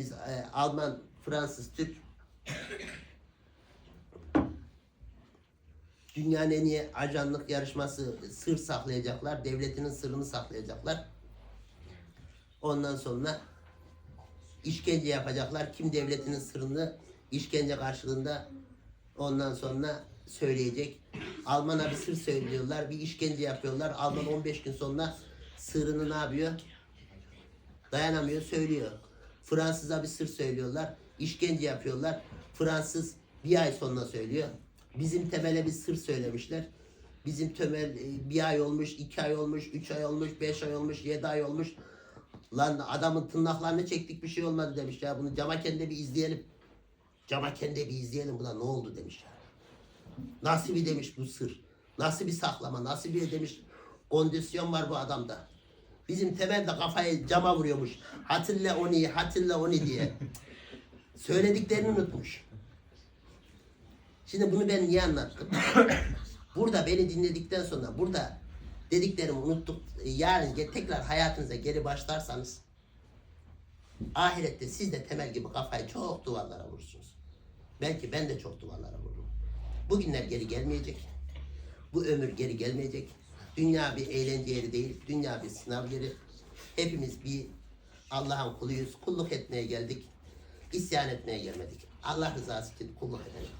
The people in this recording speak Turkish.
Biz e, Alman, Fransız, Türk dünyanın en iyi ajanlık yarışması sır saklayacaklar. Devletinin sırrını saklayacaklar. Ondan sonra işkence yapacaklar. Kim devletinin sırrını işkence karşılığında ondan sonra söyleyecek. Alman'a bir sır söylüyorlar. Bir işkence yapıyorlar. Alman 15 gün sonra sırrını ne yapıyor? Dayanamıyor söylüyor. Fransız'a bir sır söylüyorlar. işkence yapıyorlar. Fransız bir ay sonra söylüyor. Bizim temele bir sır söylemişler. Bizim temel e, bir ay olmuş, iki ay olmuş, üç ay olmuş, beş ay olmuş, yedi ay olmuş. Lan adamın tırnaklarını çektik bir şey olmadı demiş ya. Bunu cama kendi bir izleyelim. Cama kendi bir izleyelim buna ne oldu demiş ya. Nasıl bir demiş bu sır? Nasıl bir saklama? Nasıl bir demiş kondisyon var bu adamda. Bizim temelde kafayı cama vuruyormuş. Hatırla onu, hatırla onu diye. Söylediklerini unutmuş. Şimdi bunu ben niye anlattım? burada beni dinledikten sonra burada dediklerimi unuttuk. Yarın tekrar hayatınıza geri başlarsanız ahirette siz de temel gibi kafayı çok duvarlara vurursunuz. Belki ben de çok duvarlara vururum. Bugünler geri gelmeyecek. Bu ömür geri gelmeyecek. Dünya bir eğlence yeri değil. Dünya bir sınav yeri. Hepimiz bir Allah'ın kuluyuz. Kulluk etmeye geldik. İsyan etmeye gelmedik. Allah rızası için kulluk edelim.